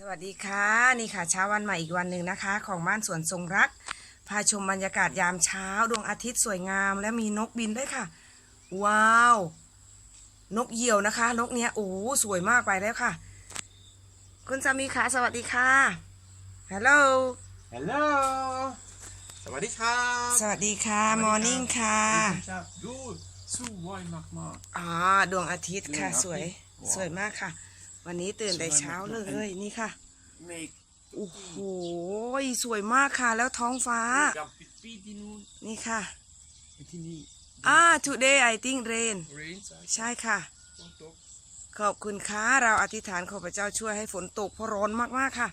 สวัสดีค่ะนี่ค่ะเช้าวันใหม่อีกวันหนึ่งนะคะ ของบ้านสวนทรงรัก พาชมบรรยากาศยามเช้าดวงอาทิตย์สวยงาม และมีนกบินด้วยค่ะ ว้าว นกเหยี่ยวนะคะ นกเนี้ยโอ้สวยมากไปแล้วค่ะ คุณสามีค่ะสวัสดีค่ะฮัลโหลฮัลโหลสวัสดีครับสวัสดีค่ะมอร์นิ่งค่ะดูสวยมากมากอ๋อดวงอาทิตย์ค่ะดวงอาทิตย์สวยว้าวสวยมากค่ะ วันนี้ตื่นแต่เช้าเลยนี่ค่ะเมฆโอ้โหสวยมากค่ะ แล้วท้องฟ้ากับปิดปีที่นู่นนี่ค่ะที่นี่อ่า today I think rain เรนใช่ค่ะฝนตกขอบคุณค่ะ เราอธิษฐานขอพระเจ้าช่วยให้ฝนตกเพราะร้อนมากๆค่ะ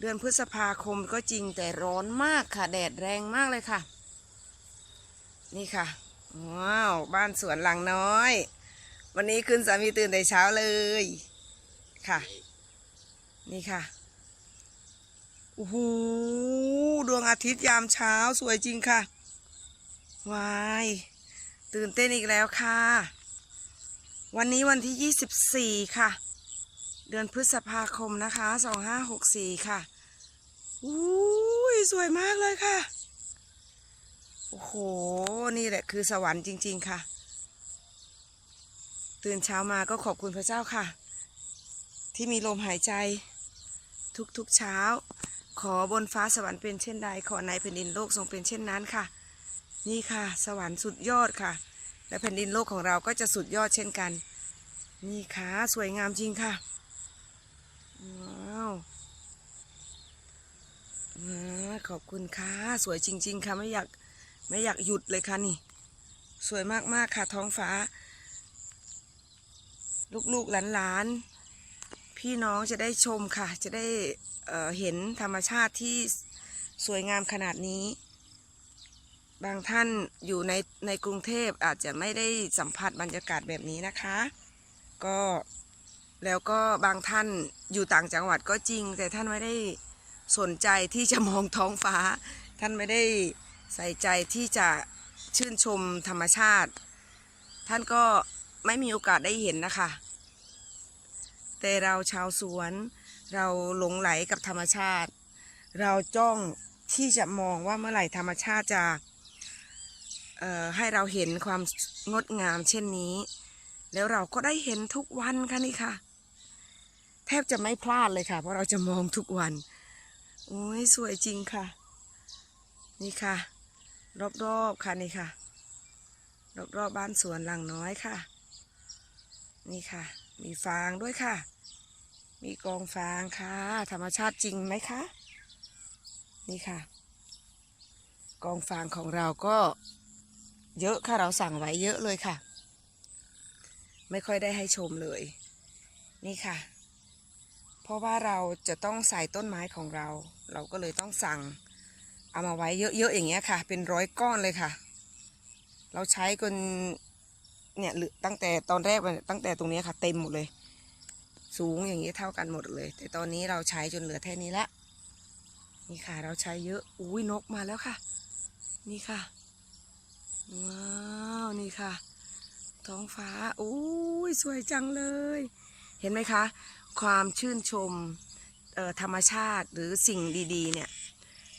เดือนพฤษภาคมก็จริงแต่ร้อนมากค่ะ แดดแรงมากเลยค่ะ นี่ค่ะ ว้าว บ้านสวนหลังน้อย วันนี้คุณสามีตื่นแต่เช้าเลยค่ะ นี่ค่ะโอ้โหดวงอาทิตย์ยามเช้าสวยจริงค่ะวายตื่นเต้นอีกแล้วค่ะ วันนี้วันที่ 24 ค่ะ เดือนพฤษภาคมนะคะ 2564 ค่ะอุ้ยสวยมากเลยค่ะ โอ้โห นี่แหละคือสวรรค์จริง ๆ ค่ะ ตื่นเช้ามาก็ขอบคุณพระเจ้าค่ะ ที่มีลมหายใจทุกๆเช้า ขอบนฟ้าสวรรค์เป็นเช่นใด ขอในแผ่นดินโลกทรงเป็นเช่นนั้นค่ะ นี่ค่ะ สวรรค์สุดยอดค่ะ และแผ่นดินโลกของเราก็จะสุดยอดเช่นกัน นี่ค่ะ สวยงามจริงค่ะว้าวขอบคุณค่ะ สวยจริง ๆ ค่ะไม่อยากไม่อยากหยุดเลยค่ะนี่ สวยมากๆค่ะท้องฟ้า ลูกๆหลานๆ พี่น้องจะได้ชมค่ะ จะได้เเห็นธรรมชาติที่สวยงามขนาดนี้ บางท่านอยู่ในในกรุงเทพอาจจะไม่ได้สัมผัสบรรยากาศแบบนี้นะคะ ก็แล้วก็บางท่านอยู่ต่างจังหวัดก็จริง แต่ท่านไม่ได้สนใจที่จะมองท้องฟ้า ท่านไม่ได้ใส่ใจที่จะชื่นชมธรรมชาติ ท่านก็ ไม่มีโอกาสได้เห็นนะคะ แต่เราชาวสวน เราหลงไหลกับธรรมชาติ เราจ้องที่จะมองว่าเมื่อไหร่ธรรมชาติจะให้เราเห็นความงดงามเช่นนี้ แล้วเราก็ได้เห็นทุกวันค่ะนี่ค่ะ แทบจะไม่พลาดเลยค่ะ เพราะเราจะมองทุกวันโอ้ยสวยจริงค่ะ นี่ค่ะ รอบๆค่ะนี่ค่ะ รอบๆบ้านสวนหลังน้อยค่ะ นี่ค่ะ มีฟางด้วยค่ะ มีกองฟางค่ะ ธรรมชาติจริงไหมคะ นี่ค่ะ กองฟางของเราก็เยอะค่ะเราสั่งไว้เยอะเลยค่ะ ไม่ค่อยได้ให้ชมเลย นี่ค่ะ เพราะว่าเราจะต้องใส่ต้นไม้ของเรา เราก็เลยต้องสั่งเอามาไว้เยอะๆอย่างเงี้ยค่ะ เป็นร้อยก้อนเลยค่ะ เราใช้จน เนี่ยหรือตั้งแต่ตอนแรกมันตั้งแต่ตรงนี้ค่ะ เต็มหมดเลย สูงอย่างนี้เท่ากันหมดเลย แต่ตอนนี้เราใช้จนเหลือแค่นี้ละนี่ค่ะ เราใช้เยอะอุ้ยนกมาแล้วค่ะ นี่ค่ะว้าวนี่ค่ะ ท้องฟ้าอุ้ยสวยจังเลย เห็นไหมคะ ความชื่นชมธรรมชาติหรือสิ่งดีๆ เนี่ย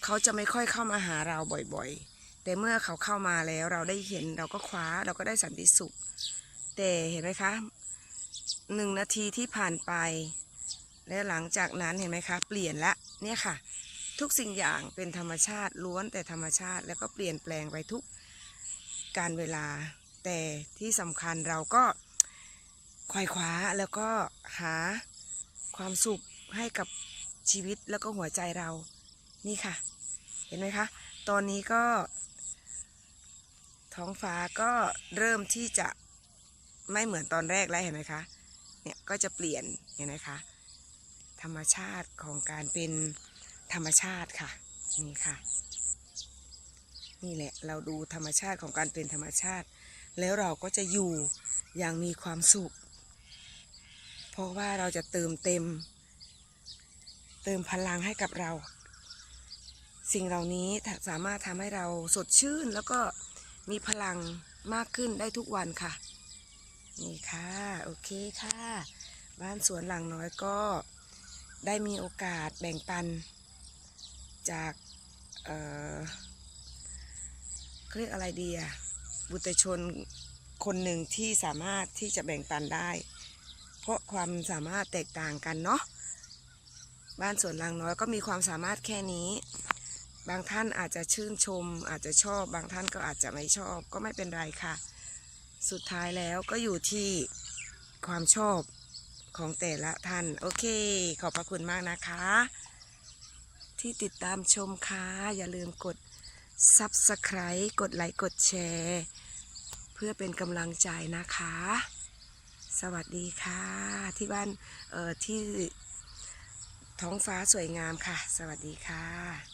เขาจะไม่ค่อยเข้ามาหาเราบ่อยๆ แต่เมื่อเขาเข้ามาแล้วเราได้เห็นเราก็คว้าเราก็ได้สันติสุข แต่เห็นไหมคะหนึ่งนาทีที่ผ่านไป และหลังจากนั้นเห็นไหมคะ เปลี่ยนละเนี่ยค่ะ ทุกสิ่งอย่างเป็นธรรมชาติล้วนแต่ธรรมชาติ แล้วก็เปลี่ยนแปลงไปทุกการเวลา แต่ที่สำคัญเราก็ควายคว้าแล้วก็หาความสุขให้กับชีวิตแล้วก็หัวใจเรานี่ค่ะ เห็นไหมคะ ตอนนี้ก็ ท้องฟ้าก็เริ่มที่จะไม่เหมือนตอนแรกแล้วเห็นไหมคะ เนี่ยก็จะเปลี่ยนเห็นไหมคะ ธรรมชาติของการเป็นธรรมชาติค่ะ นี่ค่ะ นี่แหละเราดูธรรมชาติของการเป็นธรรมชาติ แล้วเราก็จะอยู่อย่างมีความสุข เพราะว่าเราจะเติมเต็ม เติมพลังให้กับเรา สิ่งเหล่านี้สามารถทำให้เราสดชื่นแล้วก็ มีพลังมากขึ้นได้ทุกวันค่ะ นี่ค่ะ โอเคค่ะ บ้านสวนหลังน้อยก็ได้มีโอกาสแบ่งปัน จากเอ่อเรียกอะไรดีอะบุตรชนคนหนึ่งที่สามารถที่จะแบ่งปันได้ เพราะความสามารถแตกต่างกันเนาะบ้านสวนหลางน้อยก็มีความสามารถแค่นี้ บางท่านอาจจะชื่นชม อาจจะชอบบางท่านก็อาจจะไม่ชอบก็ไม่เป็นไรค่ะ สุดท้ายแล้วก็อยู่ที่ความชอบของแต่ละท่าน โอเค ขอบพระคุณมากนะคะ ที่ติดตามชมค่ะอย่าลืมกด Subscribe กดไลค์กดแชร์ เพื่อเป็นกำลังใจนะคะ สวัสดีค่ะ ที่บ้านเอ่อที่ท้องฟ้าสวยงามค่ะ สวัสดีค่ะ